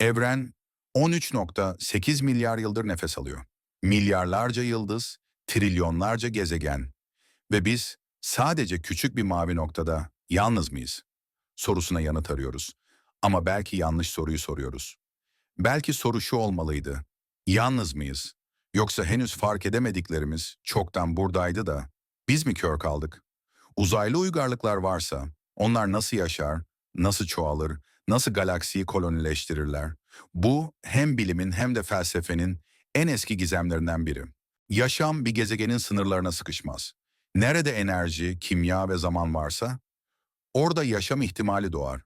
Evren 13.8 milyar yıldır nefes alıyor. Milyarlarca yıldız, trilyonlarca gezegen ve biz sadece küçük bir mavi noktada yalnız mıyız? Sorusuna yanıt arıyoruz. Ama belki yanlış soruyu soruyoruz. Belki soru şu olmalıydı. Yalnız mıyız? Yoksa henüz fark edemediklerimiz çoktan buradaydı da biz mi kör kaldık? Uzaylı uygarlıklar varsa onlar nasıl yaşar, nasıl çoğalır, nasıl galaksiyi kolonileştirirler? Bu hem bilimin hem de felsefenin en eski gizemlerinden biri. Yaşam bir gezegenin sınırlarına sıkışmaz. Nerede enerji, kimya ve zaman varsa orada yaşam ihtimali doğar.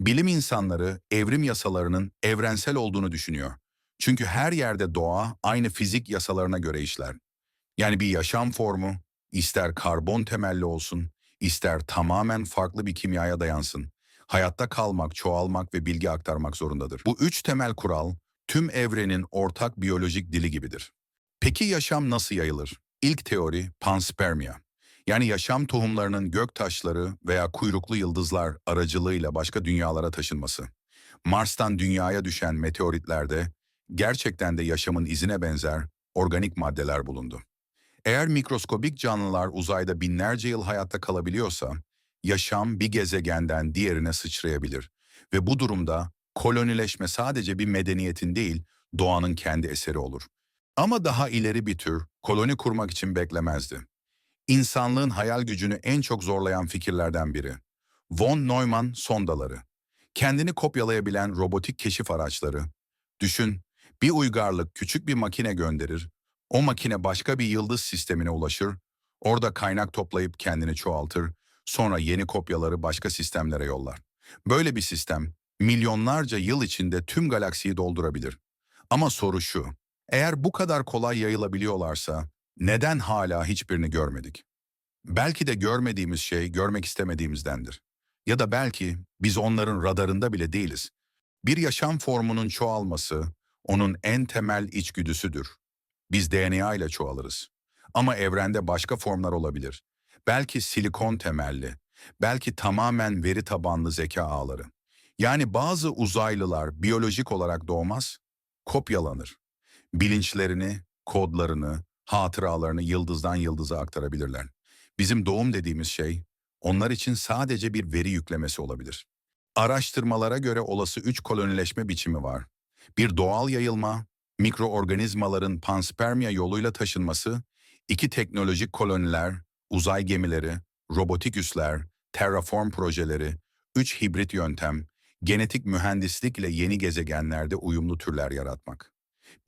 Bilim insanları evrim yasalarının evrensel olduğunu düşünüyor. Çünkü her yerde doğa aynı fizik yasalarına göre işler. Yani bir yaşam formu ister karbon temelli olsun, ister tamamen farklı bir kimyaya dayansın. Hayatta kalmak, çoğalmak ve bilgi aktarmak zorundadır. Bu üç temel kural tüm evrenin ortak biyolojik dili gibidir. Peki yaşam nasıl yayılır? İlk teori panspermia. Yani yaşam tohumlarının gök taşları veya kuyruklu yıldızlar aracılığıyla başka dünyalara taşınması. Mars'tan dünyaya düşen meteoritlerde gerçekten de yaşamın izine benzer organik maddeler bulundu. Eğer mikroskobik canlılar uzayda binlerce yıl hayatta kalabiliyorsa, yaşam bir gezegenden diğerine sıçrayabilir. Ve bu durumda kolonileşme sadece bir medeniyetin değil, doğanın kendi eseri olur. Ama daha ileri bir tür koloni kurmak için beklemezdi. İnsanlığın hayal gücünü en çok zorlayan fikirlerden biri. Von Neumann sondaları. Kendini kopyalayabilen robotik keşif araçları. Düşün, bir uygarlık küçük bir makine gönderir, o makine başka bir yıldız sistemine ulaşır, orada kaynak toplayıp kendini çoğaltır, sonra yeni kopyaları başka sistemlere yollar. Böyle bir sistem milyonlarca yıl içinde tüm galaksiyi doldurabilir. Ama soru şu, eğer bu kadar kolay yayılabiliyorlarsa neden hala hiçbirini görmedik? Belki de görmediğimiz şey görmek istemediğimizdendir. Ya da belki biz onların radarında bile değiliz. Bir yaşam formunun çoğalması onun en temel içgüdüsüdür. Biz DNA ile çoğalırız. Ama evrende başka formlar olabilir. Belki silikon temelli, belki tamamen veri tabanlı zeka ağları. Yani bazı uzaylılar biyolojik olarak doğmaz, kopyalanır. Bilinçlerini, kodlarını, hatıralarını yıldızdan yıldıza aktarabilirler. Bizim doğum dediğimiz şey, onlar için sadece bir veri yüklemesi olabilir. Araştırmalara göre olası üç kolonileşme biçimi var. Bir doğal yayılma, mikroorganizmaların panspermia yoluyla taşınması, iki teknolojik koloniler, uzay gemileri, robotik üsler, terraform projeleri, üç hibrit yöntem, genetik mühendislik ile yeni gezegenlerde uyumlu türler yaratmak.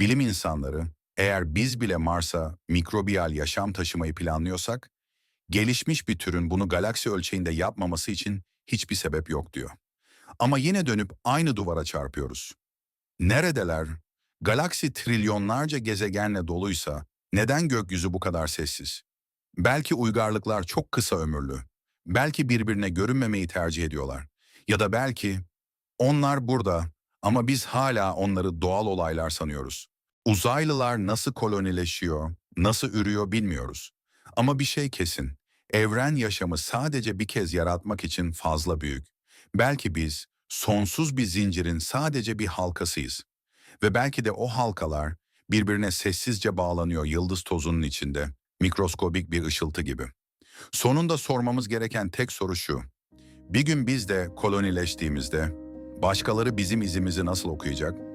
Bilim insanları, eğer biz bile Mars'a mikrobiyal yaşam taşımayı planlıyorsak, gelişmiş bir türün bunu galaksi ölçeğinde yapmaması için hiçbir sebep yok diyor. Ama yine dönüp aynı duvara çarpıyoruz. Neredeler? Galaksi trilyonlarca gezegenle doluysa neden gökyüzü bu kadar sessiz? Belki uygarlıklar çok kısa ömürlü. Belki birbirine görünmemeyi tercih ediyorlar. Ya da belki onlar burada ama biz hala onları doğal olaylar sanıyoruz. Uzaylılar nasıl kolonileşiyor, nasıl ürüyor bilmiyoruz. Ama bir şey kesin. Evren yaşamı sadece bir kez yaratmak için fazla büyük. Belki biz sonsuz bir zincirin sadece bir halkasıyız. Ve belki de o halkalar birbirine sessizce bağlanıyor yıldız tozunun içinde, mikroskobik bir ışıltı gibi. Sonunda sormamız gereken tek soru şu. Bir gün biz de kolonileştiğimizde başkaları bizim izimizi nasıl okuyacak?